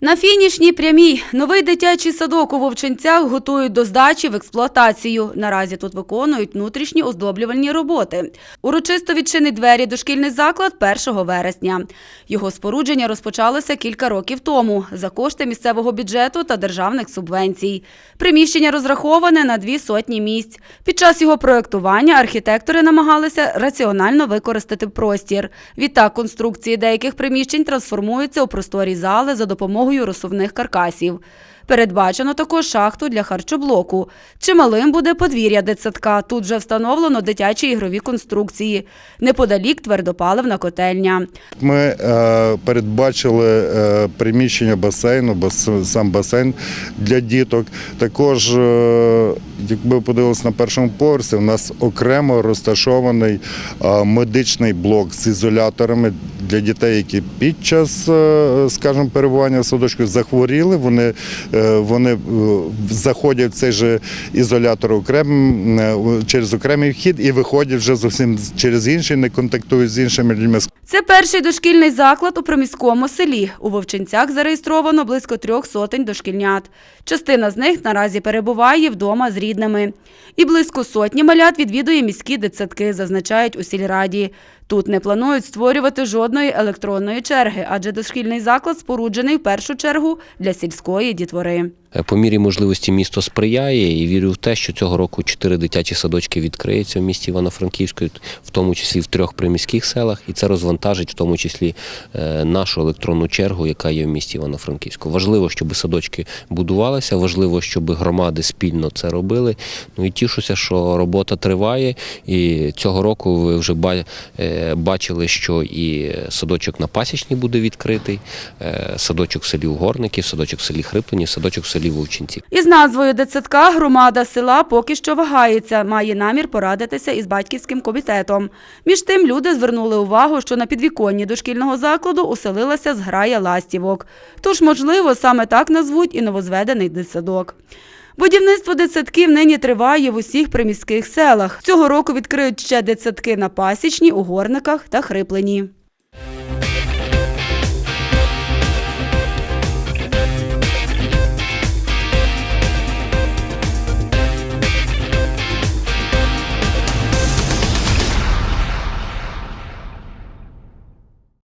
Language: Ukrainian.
На фінішній прямій новий дитячий садок у Вовчинцях готують до здачі в експлуатацію. Наразі тут виконують внутрішні оздоблювальні роботи. Урочисто відчинить двері дошкільний заклад 1 вересня. Його спорудження розпочалося кілька років тому за кошти місцевого бюджету та державних субвенцій. Приміщення розраховане на дві сотні місць. Під час його проєктування архітектори намагалися раціонально використати простір. Відтак конструкції деяких приміщень трансформуються у просторі зали за допомогою розсувних каркасів. Передбачено також шахту для харчоблоку. Чималим буде подвір'я дитсадка. Тут вже встановлено дитячі ігрові конструкції. Неподалік твердопаливна котельня. Ми е, передбачили е, приміщення басейну, бас, сам басейн для діток. Також, е, якби ви подивилися на першому поверсі, у нас окремо розташований медичний блок з ізоляторами для дітей, які під час, скажімо, перебування в садочку захворіли. Вони, вони е, заходять в цей же ізолятор окрем, е, через окремий вхід і виходять вже зовсім через інший, не контактують з іншими людьми. Це перший дошкільний заклад у приміському селі. У Вовчинцях зареєстровано близько трьох сотень дошкільнят. Частина з них наразі перебуває вдома з рідними. І близько сотні малят відвідує міські дитсадки, зазначають у сільраді. Тут не планують створювати жодної електронної черги, адже дошкільний заклад споруджений в першу чергу для сільської дітвори. которые По мірі можливості місто сприяє і вірю в те, що цього року чотири дитячі садочки відкриються в місті Івано-Франківську, в тому числі в трьох приміських селах, і це розвантажить в тому числі е, нашу електронну чергу, яка є в місті Івано-Франківську. Важливо, щоб садочки будувалися, важливо, щоб громади спільно це робили. Ну і тішуся, що робота триває. І цього року ви вже е, бачили, що і садочок на Пасічній буде відкритий, е, садочок в селі Угорників, садочок в селі Хриплені, садочок в селі Вовчинці. Із назвою дитсадка громада села поки що вагається, має намір порадитися із батьківським комітетом. Між тим люди звернули увагу, що на підвіконні дошкільного закладу уселилася зграя ластівок. Тож, можливо, саме так назвуть і новозведений дитсадок. Будівництво дитсадків нині триває в усіх приміських селах. Цього року відкриють ще дитсадки на Пасічні, Угорниках та Хриплені.